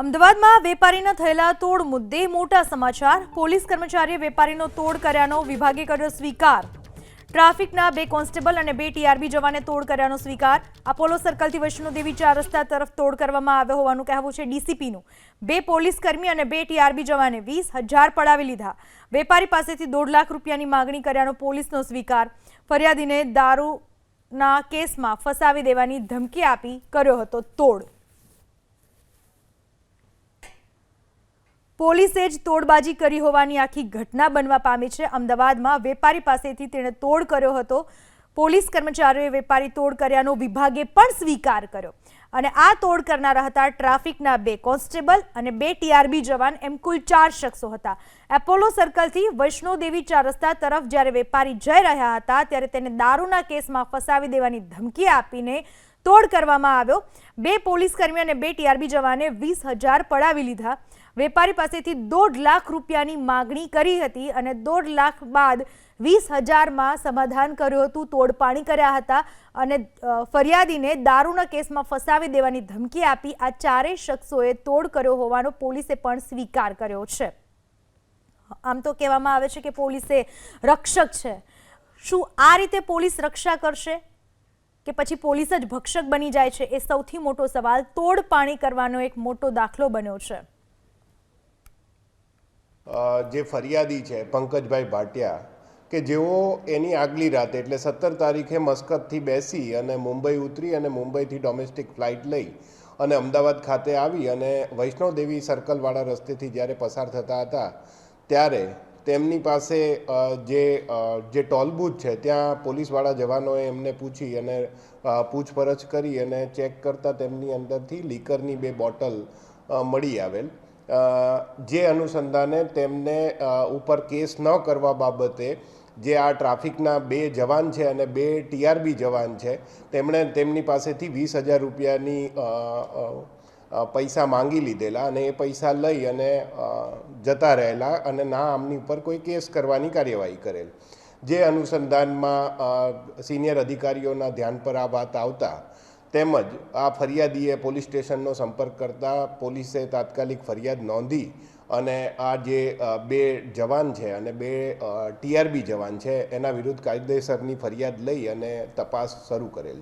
અમદાવાદમાં વેપારીના થયેલા તોડ મુદ્દે મોટા સમાચાર. પોલીસ કર્મચારીએ વેપારીનો તોડ કર્યાનો વિભાગે કર્યો સ્વીકાર. ટ્રાફિકના બે કોન્સ્ટેબલ અને બે ટીઆરબી જવાને તોડ કર્યાનો સ્વીકાર. અપોલો સર્કલથી વૈષ્ણો દેવી ચાર રસ્તા તરફ તોડ કરવામાં આવ્યો હોવાનું કહેવું છે ડીસીપીનું. બે પોલીસ કર્મી અને બે ટીઆરબી જવાને વીસ હજાર પડાવી લીધા. વેપારી પાસેથી દોઢ લાખ રૂપિયાની માગણી કર્યાનો પોલીસનો સ્વીકાર. ફરિયાદીને દારૂના કેસમાં ફસાવી દેવાની ધમકી આપી કર્યો હતો તોડ. પોલીસે જ તોડબાજી કરી હોવાની આખી ઘટના બનવા પામી છે. અમદાવાદમાં વેપારી પાસેથી તેણે તોડ કર્યો હતો. પોલીસ કર્મચારીઓએ વેપારી તોડ કર્યાનો વિભાગે પણ સ્વીકાર કર્યો. અને આ તોડ કરનારા હતા ટ્રાફિકના બે કોન્સ્ટેબલ અને બે ટીઆરબી જવાન. એમ કુલ ચાર શખ્સો હતા. એપોલો સર્કલથી વૈષ્ણોદેવી ચાર રસ્તા તરફ જ્યારે વેપારી જઈ રહ્યા હતા, ત્યારે તેને દારૂના કેસમાં ફસાવી દેવાની ધમકી આપીને તોડ કરવામાં આવ્યો. બે પોલીસ કર્મી અને બે ટીઆરબી જવાને વીસ હજાર પડાવી લીધા. વેપારી પાસેથી દોઢ લાખ રૂપિયાની માગણી કરી હતી અને દોઢ લાખ બાદ વીસ હજારમાં સમાધાન કર્યું હતું, તોડપાણી કર્યા હતા અને ફરિયાદીને દારૂના કેસમાં ફસાવી દેવાની ધમકી આપી. આ ચારેય શખ્સોએ તોડ કર્યો હોવાનો પોલીસે પણ સ્વીકાર કર્યો છે. આમ તો કહેવામાં આવે છે કે પોલીસે રક્ષક છે. શું આ રીતે પોલીસ રક્ષા કરશે? કે પછી પોલીસ જ ભક્ષક બની જાય છે એ સૌથી મોટો સવાલ. તોડ પાણી કરવાનો એક મોટો દાખલો બન્યો છે. જે ફરિયાદી છે, પંકજભાઈ ભાટિયા, કે જેઓ એની આગલી રાતે, એટલે સત્તર તારીખે મસ્કતથી બેસી અને મુંબઈ ઉતરી અને મુંબઈથી ડોમેસ્ટિક ફ્લાઇટ લઈ અને અમદાવાદ ખાતે આવી અને વૈષ્ણોદેવી સર્કલવાળા રસ્તેથી જ્યારે પસાર થતા હતા, ત્યારે તેમની પાસે જે જે ટોલબૂથ છે, ત્યાં પોલીસવાળા જવાનોએ એમને પૂછી અને પૂછપરછ કરી અને ચેક કરતાં તેમની અંદરથી લીકરની બે બોટલ મળી આવેલ. જે અનુસંધાને તેમને ઉપર કેસ ન કરવા બાબતે જે આ ટ્રાફિકના બે જવાન છે અને બે ટીઆરબી જવાન છે, તેમણે તેમની પાસેથી વીસ હજાર રૂપિયાની પૈસા માંગી લીધેલા અને એ પૈસા લઈ અને જતા રહેલા અને ના આમની ઉપર કોઈ કેસ કરવાની કાર્યવાહી કરેલ. જે અનુસંધાનમાં સિનિયર અધિકારીઓના ધ્યાન પર આ વાત આવતા તેમજ આ ફરિયાદીએ પોલીસ સ્ટેશનનો સંપર્ક કરતા પોલીસે તાત્કાલિક ફરિયાદ નોંધી અને આ જે બે જવાન છે અને બે ટીઆરબી જવાન છે એના વિરુદ્ધ કાયદેસરની ફરિયાદ લઈ અને તપાસ શરૂ કરેલ છે.